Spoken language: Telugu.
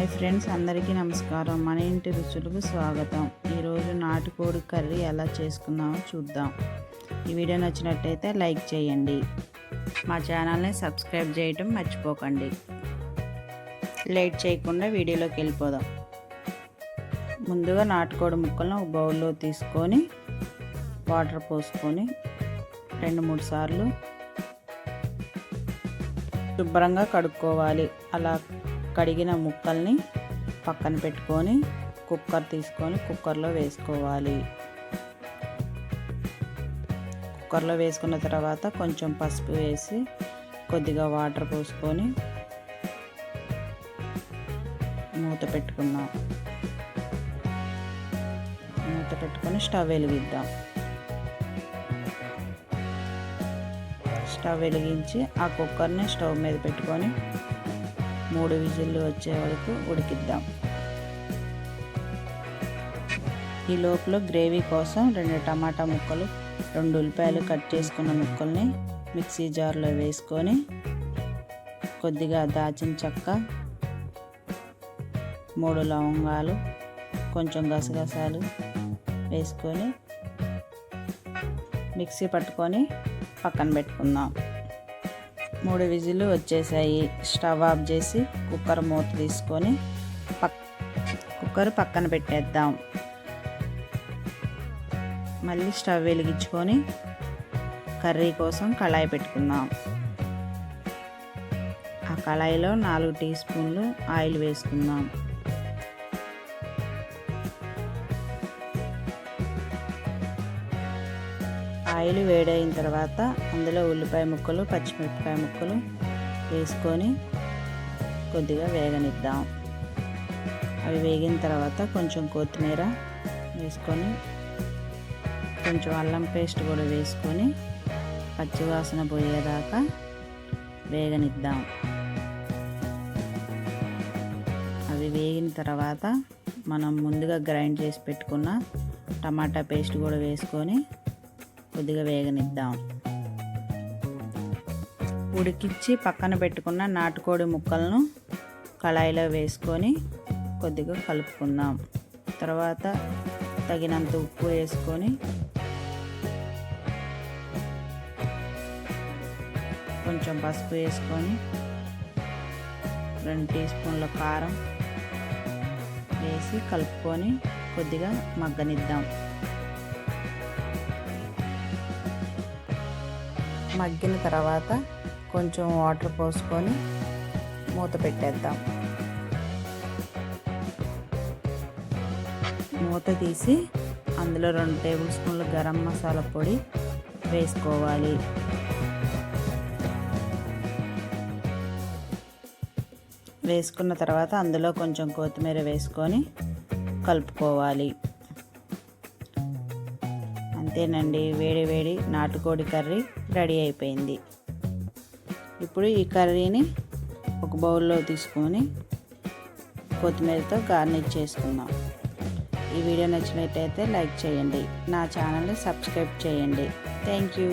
హాయ్ ఫ్రెండ్స్ అందరికీ నమస్కారం. మన ఇంటి రుచులకు స్వాగతం. ఈరోజు నాటుకోడి కర్రీ ఎలా చేసుకుందామో చూద్దాం. ఈ వీడియో నచ్చినట్టయితే లైక్ చేయండి. మా ఛానల్ని సబ్స్క్రైబ్ చేయటం మర్చిపోకండి. లేట్ చేయకుండా వీడియోలోకి వెళ్ళిపోదాం. ముందుగా నాటుకోడి ముక్కలను ఒక బౌల్లో తీసుకొని వాటర్ పోసుకొని రెండు మూడు సార్లు శుభ్రంగా కడుక్కోవాలి. అలా కడిగిన ముక్కల్ని పక్కన పెట్టుకొని కుక్కర్ తీసుకొని కుక్కర్లో వేసుకోవాలి. కుక్కర్లో వేసుకున్న తర్వాత కొంచెం పసుపు వేసి కొద్దిగా వాటర్ పోసుకొని మూత పెట్టుకుందాం. మూత పెట్టుకొని స్టవ్ వెలిగిద్దాం. స్టవ్ వెలిగించి ఆ కుక్కర్ని స్టవ్ మీద పెట్టుకొని మూడు విజిల్లు వచ్చే వరకు ఉడికిద్దాం. ఈ లోపల గ్రేవీ కోసం రెండు టమాటా ముక్కలు రెండు ఉల్లిపాయలు కట్ చేసుకున్న ముక్కల్ని మిక్సీ జార్లో వేసుకొని కొద్దిగా దాచిన చెక్క మూడు లవంగాలు కొంచెం గసగసాలు వేసుకొని మిక్సీ పట్టుకొని పక్కన పెట్టుకుందాం. మూడు విజిల్లు వచ్చేసాయి. స్టవ్ ఆఫ్ చేసి కుక్కర్ మూత తీసుకొని పక్ కుక్కర్ పక్కన పెట్టేద్దాం. మళ్ళీ స్టవ్ వెలిగించుకొని కర్రీ కోసం కళాయి పెట్టుకుందాం. ఆ కళాయిలో నాలుగు టీ స్పూన్లు ఆయిల్ వేసుకుందాం. ఆయిల్ వేడైన తర్వాత అందులో ఉల్లిపాయ ముక్కలు పచ్చిమిరపకాయ ముక్కలు వేసుకొని కొద్దిగా వేగనిద్దాం. అవి వేగిన తర్వాత కొంచెం కొత్తిమీర వేసుకొని కొంచెం అల్లం పేస్ట్ కూడా వేసుకొని పచ్చివాసన పోయేదాకా వేగనిద్దాం. అవి వేగిన తర్వాత మనం ముందుగా గ్రైండ్ చేసి పెట్టుకున్న టమాటా పేస్ట్ కూడా వేసుకొని కొద్దిగా వేగనిద్దాం. ఉడికిచ్చి పక్కన పెట్టుకున్న నాటుకోడి ముక్కలను కళాయిలో వేసుకొని కొద్దిగా కలుపుకుందాం. తర్వాత తగినంత ఉప్పు వేసుకొని కొంచెం పసుపు వేసుకొని రెండు టీ స్పూన్ల కారం వేసి కలుపుకొని కొద్దిగా మగ్గనిద్దాం. మగ్గిన తర్వాత కొంచెం వాటర్ పోసుకొని మూత పెట్టేద్దాం. మూత తీసి అందులో రెండు టేబుల్ స్పూన్ల గరం మసాలా పొడి వేసుకోవాలి. వేసుకున్న తర్వాత అందులో కొంచెం కొత్తిమీర వేసుకొని కలుపుకోవాలి. అంతేనండి. వేడి వేడి నాటుకోడి కర్రీ రెడీ అయిపోయింది. ఇప్పుడు ఈ కర్రీని ఒక బౌల్లో తీసుకొని కొత్తిమీరతో గార్నిష్ చేసుకుందాం. ఈ వీడియో నచ్చినట్టయితే లైక్ చేయండి. నా ఛానల్ని సబ్స్క్రైబ్ చేయండి. Thank you.